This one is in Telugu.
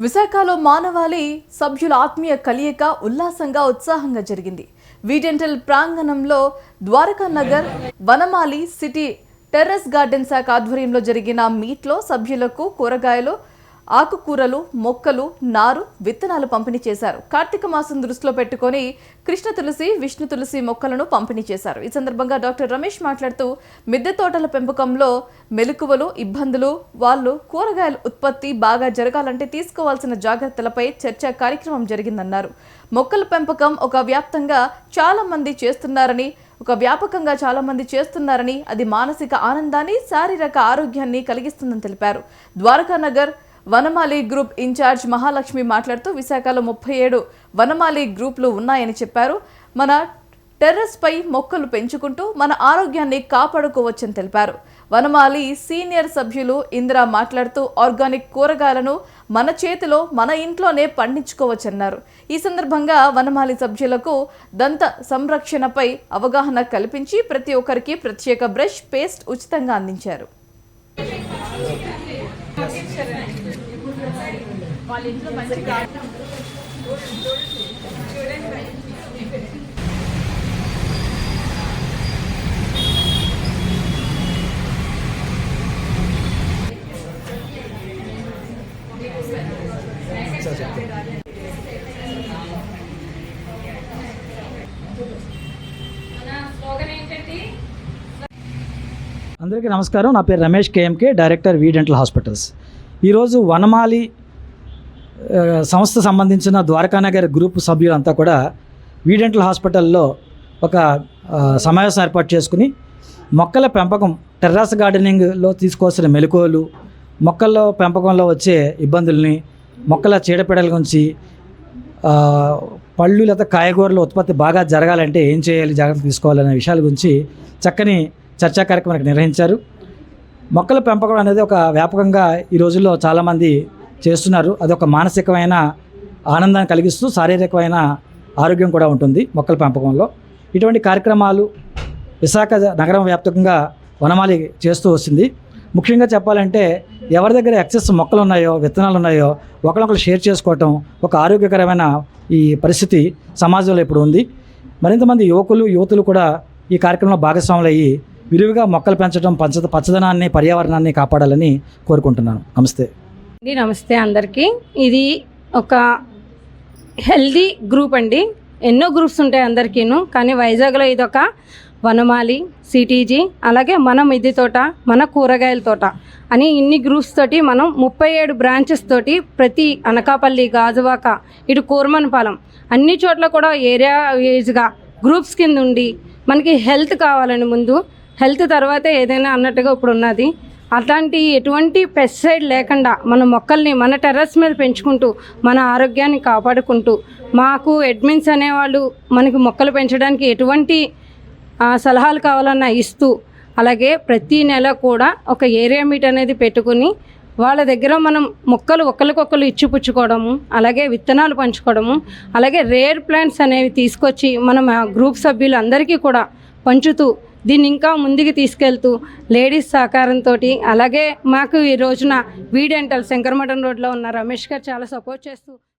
విశాఖలో మానవాళి సభ్యుల ఆత్మీయ కలియక ఉల్లాసంగా ఉత్సాహంగా జరిగింది. వీటెంటల్ ప్రాంగణంలో Dwaraka Nagar Vanamali city terrace garden శాఖ ఆధ్వర్యంలో జరిగిన మీట్లో సభ్యులకు కూరగాయలు ఆకుకూరలు మొక్కలు నారు విత్తనాలు పంపిణీ చేశారు. కార్తీక మాసం దృష్టిలో పెట్టుకొని కృష్ణ తులసి విష్ణు తులసి మొక్కలను పంపిణీ చేశారు. ఈ సందర్భంగా డాక్టర్ రమేష్ మాట్లాడుతూ మిద్దె తోటల పెంపకంలో మెలకువలు ఇబ్బందులు వాళ్ళు కూరగాయల ఉత్పత్తి బాగా జరగాలంటే తీసుకోవాల్సిన జాగ్రత్తలపై చర్చా కార్యక్రమం జరిగిందన్నారు. మొక్కల పెంపకం ఒక వ్యాప్తంగా చాలా మంది చేస్తున్నారని ఒక వ్యాపకంగా చాలా మంది చేస్తున్నారని అది మానసిక ఆనందాన్ని శారీరక ఆరోగ్యాన్ని కలిగిస్తుందని తెలిపారు. ద్వారకానగర్ వనమాలి గ్రూప్ ఇన్ఛార్జ్ మహాలక్ష్మి మాట్లాడుతూ విశాఖలో ముప్పై ఏడు వనమాలి గ్రూపులు ఉన్నాయని చెప్పారు. మన టెర్రస్పై మొక్కలు పెంచుకుంటూ మన ఆరోగ్యాన్ని కాపాడుకోవచ్చని తెలిపారు. వనమాలి సీనియర్ సభ్యులు ఇందిరా మాట్లాడుతూ ఆర్గానిక్ కూరగాయలను మన చేతిలో మన ఇంట్లోనే పండించుకోవచ్చన్నారు. ఈ సందర్భంగా వనమాలి సభ్యులకు దంత సంరక్షణపై అవగాహన కల్పించి ప్రతి ఒక్కరికి ప్రత్యేక బ్రష్ పేస్ట్ ఉచితంగా అందించారు. వాళ్ళ ఇంట్లో మంచి అందరికీ నమస్కారం. నా పేరు Ramesh KMK director V dental hospitals. ఈరోజు వనమాలి సంస్థ సంబంధించిన ద్వారకానగర్ గ్రూప్ సభ్యులంతా కూడా వీ డెంటల్ హాస్పిటల్లో ఒక సమావేశం ఏర్పాటు చేసుకుని మొక్కల పెంపకం టెర్రస్ గార్డెనింగ్లో తీసుకోవాల్సిన మెలకువలు మొక్కల్లో పెంపకంలో వచ్చే ఇబ్బందుల్ని మొక్కల చీడపీడల గురించి పళ్ళు లేదా కాయగూరల ఉత్పత్తి బాగా జరగాలంటే ఏం చేయాలి జాగ్రత్త తీసుకోవాలనే విషయాల గురించి చక్కని చర్చా కార్యక్రమానికి నిర్వహించారు. మొక్కల పెంపకం అనేది ఒక వ్యాపకంగా ఈ రోజుల్లో చాలామంది చేస్తున్నారు. అది ఒక మానసికమైన ఆనందాన్ని కలిగిస్తూ శారీరకమైన ఆరోగ్యం కూడా ఉంటుంది మొక్కల పెంపకంలో. ఇటువంటి కార్యక్రమాలు విశాఖ నగరం వ్యాప్తంగా వనమాలి చేస్తూ వస్తుంది. ముఖ్యంగా చెప్పాలంటే ఎవరి దగ్గర ఎక్సెస్ మొక్కలు ఉన్నాయో విత్తనాలు ఉన్నాయో ఒకరినొకరు షేర్ చేసుకోవటం ఒక ఆరోగ్యకరమైన ఈ పరిస్థితి సమాజంలో ఇప్పుడు ఉంది. మరింతమంది యువకులు యువతులు కూడా ఈ కార్యక్రమంలో భాగస్వాములు అయ్యి విరివిగా మొక్కలు పెంచడం పంచ పచ్చదనాన్ని పర్యావరణాన్ని కాపాడాలని కోరుకుంటున్నాను. నమస్తే. అండి నమస్తే అందరికీ. ఇది ఒక హెల్దీ గ్రూప్ అండి. ఎన్నో గ్రూప్స్ ఉంటాయి అందరికీను కానీ వైజాగ్లో ఇది ఒక వనమాలి సిటీజీ అలాగే మన మిద్ది తోట మన కూరగాయల తోట అని ఇన్ని గ్రూప్స్ తోటి మనం ముప్పై ఏడు బ్రాంచెస్ తోటి ప్రతి అనకాపల్లి గాజువాక ఇటు కూర్మనపాలెం అన్ని చోట్ల కూడా ఏరియా వైజ్గా గ్రూప్స్ కింద ఉండి మనకి హెల్త్ కావాలండి ముందు హెల్త్ తర్వాతే ఏదైనా అన్నట్టుగా ఇప్పుడు ఉన్నది. అట్లాంటి ఎటువంటి పెస్టిసైడ్ లేకుండా మన మొక్కల్ని మన టెర్రస్ మీద పెంచుకుంటూ మన ఆరోగ్యాన్ని కాపాడుకుంటూ మాకు అడ్మిన్స్ అనేవాళ్ళు మనకి మొక్కలు పెంచడానికి ఎటువంటి సలహాలు కావాలన్నా ఇస్తూ అలాగే ప్రతి నెల కూడా ఒక ఏరియా మీట్ అనేది పెట్టుకుని వాళ్ళ దగ్గర మనం మొక్కలు ఒకరికొకరు ఇచ్చిపుచ్చుకోవడము అలాగే విత్తనాలు పంచుకోవడము అలాగే రేర్ ప్లాంట్స్ అనేవి తీసుకొచ్చి మనం ఆ గ్రూప్ సభ్యులు అందరికీ కూడా పంచుతూ దీన్ని ఇంకా ముందుకు తీసుకెళ్తూ లేడీస్ సహకారంతో అలాగే మాకు ఈ రోజున వీడెంటల్ శంకరమఠం రోడ్లో ఉన్న రమేష్ గారు చాలా సపోర్ట్ చేస్తూ